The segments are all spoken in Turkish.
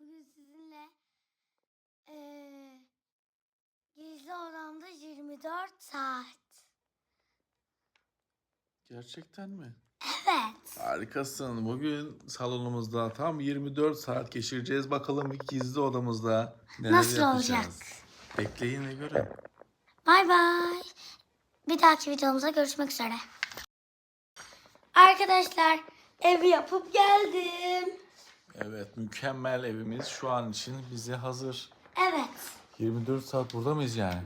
Bugün sizinle eee gizli odamda 24 saat. Gerçekten mi? Evet. Harikasın. Bugün salonumuzda tam 24 saat geçireceğiz. Bakalım bir gizli odamızda neler Nasıl yapacağız. olacak? Bekleyin ve görün. Bay bay. Bir dahaki videomuzda görüşmek üzere. Arkadaşlar evi yapıp geldim. Evet, mükemmel evimiz şu an için bize hazır. Evet. 24 saat burada mıyız yani?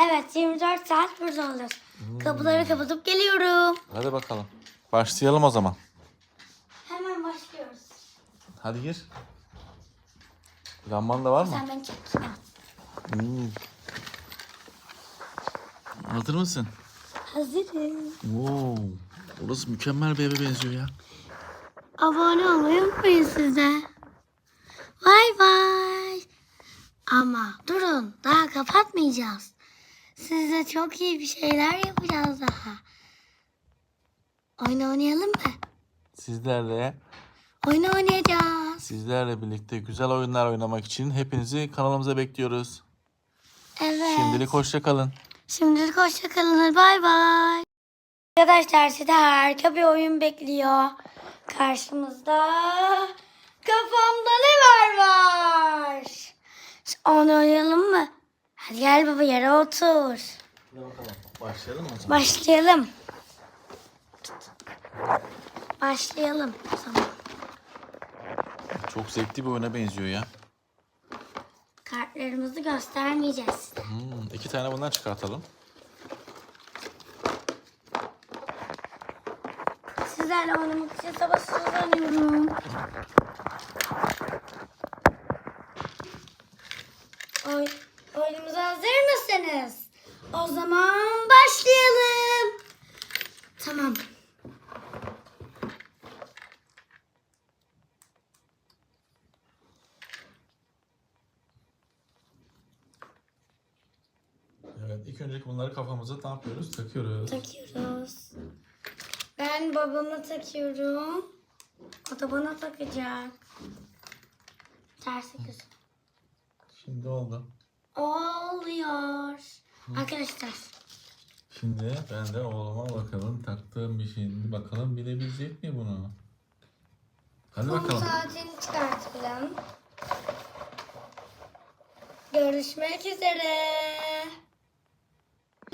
Evet 24 saat burada olur. Kapıları kapatıp geliyorum. Hadi bakalım. Başlayalım o zaman. Hemen başlıyoruz. Hadi gir. Lamban da var mı? Sen beni çek. Evet. Hmm. Hazır mısın? Hazırım. Oo. Burası mükemmel bir eve benziyor ya. Abone olmayı unutmayın siz de. Bay bay. Ama durun daha kapatmayacağız. Size çok iyi bir şeyler yapacağız daha. Oyun oynayalım mı? Sizlerle Oyun oynayacağız. Sizlerle birlikte güzel oyunlar oynamak için hepinizi kanalımıza bekliyoruz. Evet. Şimdilik hoşça kalın. Şimdilik hoşça kalın. Bay bay. Arkadaşlar size harika bir oyun bekliyor. Karşımızda kafamda ne var var. Onu oynayalım mı? Hadi gel baba yere otur. Başlayalım mı? Başlayalım. Başlayalım. o zaman. Çok zevkli bir oyuna benziyor ya. Kartlarımızı göstermeyeceğiz. Hmm, iki tane bundan çıkartalım. Sizlerle oynamak için sabırsızlanıyorum. Oy, oyunumuza hazır mısınız? O zaman başlayalım. Tamam. Evet ilk önce bunları kafamıza ne yapıyoruz? Takıyoruz. Takıyoruz. Ben babama takıyorum. O da bana takacak. Tersi gözüm. Şimdi oldu. Oluyor. Arkadaşlar Şimdi ben de oğluma bakalım taktığım bir şeyini bakalım bilebilecek mi bunu? Hadi kum bakalım. saatini çıkartalım. Görüşmek üzere.